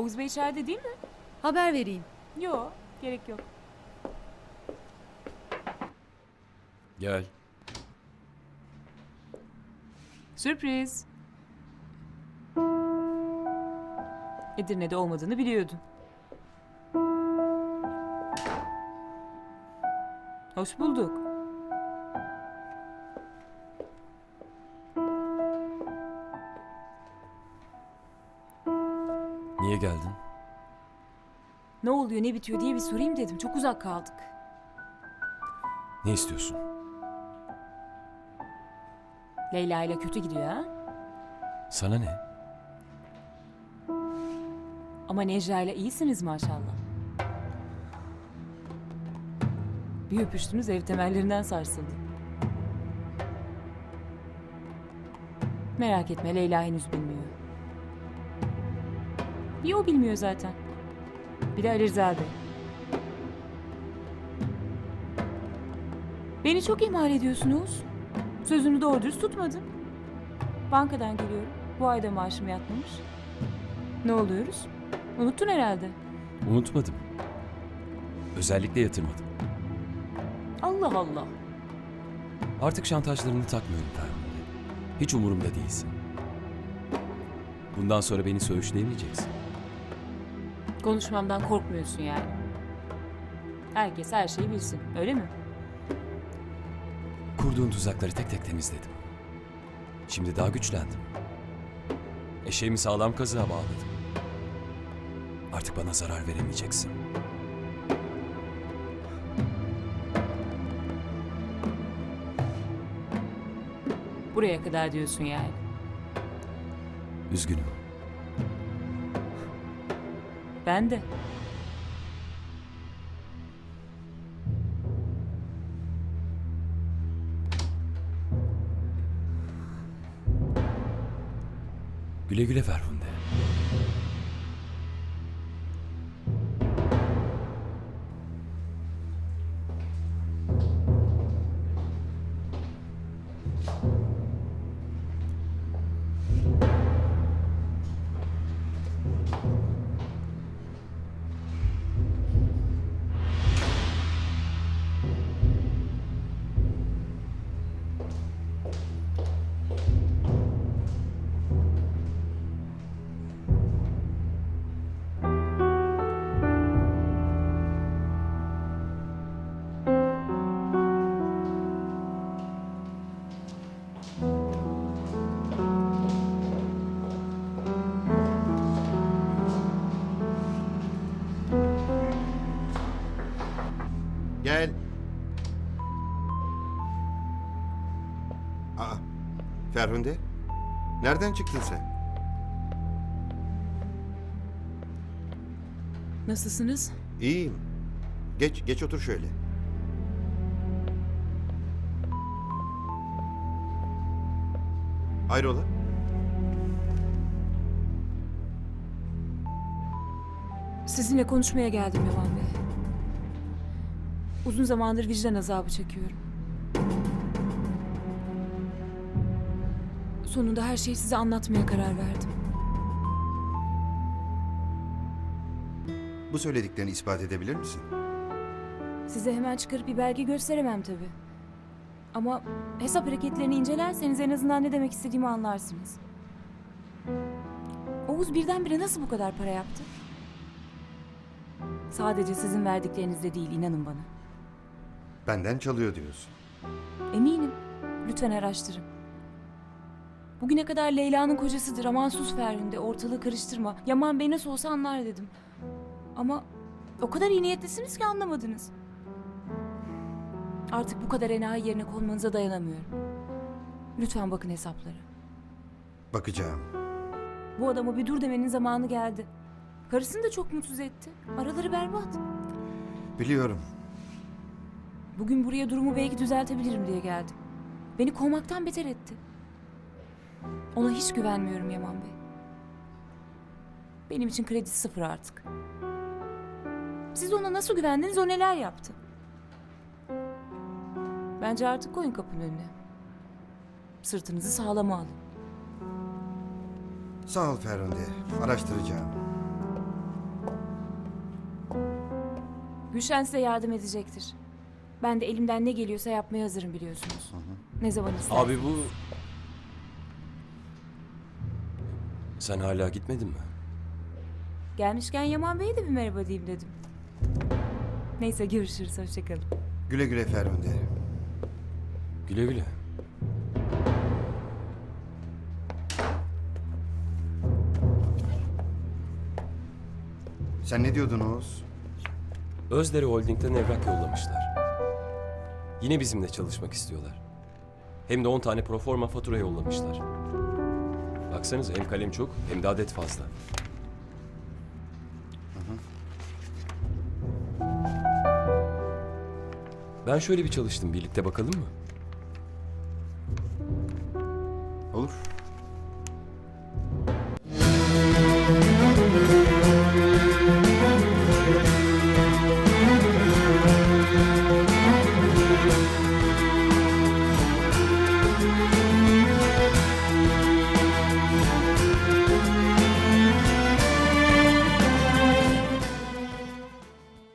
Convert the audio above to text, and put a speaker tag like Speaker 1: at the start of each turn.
Speaker 1: Oğuz Bey içeride değil mi?
Speaker 2: Haber vereyim.
Speaker 1: Yok, gerek yok.
Speaker 3: Gel.
Speaker 1: Sürpriz. Edirne'de olmadığını biliyordun. Hoş bulduk.
Speaker 3: Geldin?
Speaker 1: Ne oluyor ne bitiyor diye bir sorayım dedim. Çok uzak kaldık.
Speaker 3: Ne istiyorsun?
Speaker 1: Leyla ile kötü gidiyor ha?
Speaker 3: Sana ne?
Speaker 1: Ama Necla ile iyisiniz maşallah. Bir öpüştünüz ev temellerinden sarsıldı. Merak etme Leyla henüz bilmiyor. Bir o bilmiyor zaten. Bir de Ali Rıza Bey. Beni çok ihmal ediyorsunuz. Sözünü doğru dürüst tutmadın. Bankadan geliyorum. Bu ayda maaşım yatmamış. Ne oluyoruz? Unuttun herhalde.
Speaker 3: Unutmadım. Özellikle yatırmadım.
Speaker 1: Allah Allah.
Speaker 3: Artık şantajlarını takmıyorum Ferhunde. Hiç umurumda değilsin. Bundan sonra beni söğüşleyemeyeceksin.
Speaker 1: Konuşmamdan korkmuyorsun yani. Herkes her şeyi bilsin, öyle mi?
Speaker 3: Kurduğun tuzakları tek tek temizledim. Şimdi daha güçlendim. Eşeğimi sağlam kazığa bağladım. Artık bana zarar veremeyeceksin.
Speaker 1: Buraya kadar diyorsun yani.
Speaker 3: Üzgünüm.
Speaker 1: Ben de.
Speaker 3: Güle güle Ferhunde.
Speaker 4: Gel. Aa, Ferhunde. Nereden çıktın sen?
Speaker 1: Nasılsınız?
Speaker 4: İyiyim. Geç, geç otur şöyle. Hayrola?
Speaker 1: Sizinle konuşmaya geldim Yaman Bey. Uzun zamandır vicdan azabı çekiyorum. Sonunda her şeyi size anlatmaya karar verdim.
Speaker 4: Bu söylediklerini ispat edebilir misin?
Speaker 1: Size hemen çıkarıp bir belge gösteremem tabii. Ama hesap hareketlerini incelerseniz en azından ne demek istediğimi anlarsınız. Oğuz birdenbire nasıl bu kadar para yaptı? Sadece sizin verdiklerinizde değil inanın bana.
Speaker 4: Benden çalıyor diyorsun.
Speaker 1: Eminim. Lütfen araştırın. Bugüne kadar Leyla'nın kocasıdır aman sus Ferhunde ortalığı karıştırma. Yaman Bey nasıl olsa anlar dedim. Ama o kadar iyi niyetlisiniz ki anlamadınız. Artık bu kadar enayi yerine konmanıza dayanamıyorum. Lütfen bakın hesaplara.
Speaker 4: Bakacağım.
Speaker 1: Bu adama bir dur demenin zamanı geldi. Karısını da çok mutsuz etti. Araları berbat.
Speaker 4: Biliyorum.
Speaker 1: Bugün buraya durumu belki düzeltebilirim diye geldim. Beni kovmaktan beter etti. Ona hiç güvenmiyorum Yaman Bey. Benim için kredi sıfır artık. Siz ona nasıl güvendiniz o neler yaptı? Bence artık koyun kapının önüne. Sırtınızı sağlama alın.
Speaker 4: Sağ ol Ferhunde. Araştıracağım.
Speaker 1: Gülşen size yardım edecektir. Ben de elimden ne geliyorsa yapmaya hazırım biliyorsunuz. Ne zaman isterseniz.
Speaker 3: Abi bu Sen hala gitmedin mi?
Speaker 1: Gelmişken Yaman Bey'e de bir merhaba diyeyim dedim. Neyse görüşürüz. Hoşçakalın.
Speaker 4: Güle güle Ferhunde.
Speaker 3: Güle güle.
Speaker 4: Sen ne diyordun Oğuz?
Speaker 3: Özdere Holding'den evrak yollamışlar. Yine bizimle çalışmak istiyorlar. Hem de 10 tane proforma fatura yollamışlar. Baksanıza hem kalem çok hem de adet fazla. Ben şöyle bir çalıştım. Birlikte bakalım mı? Olur.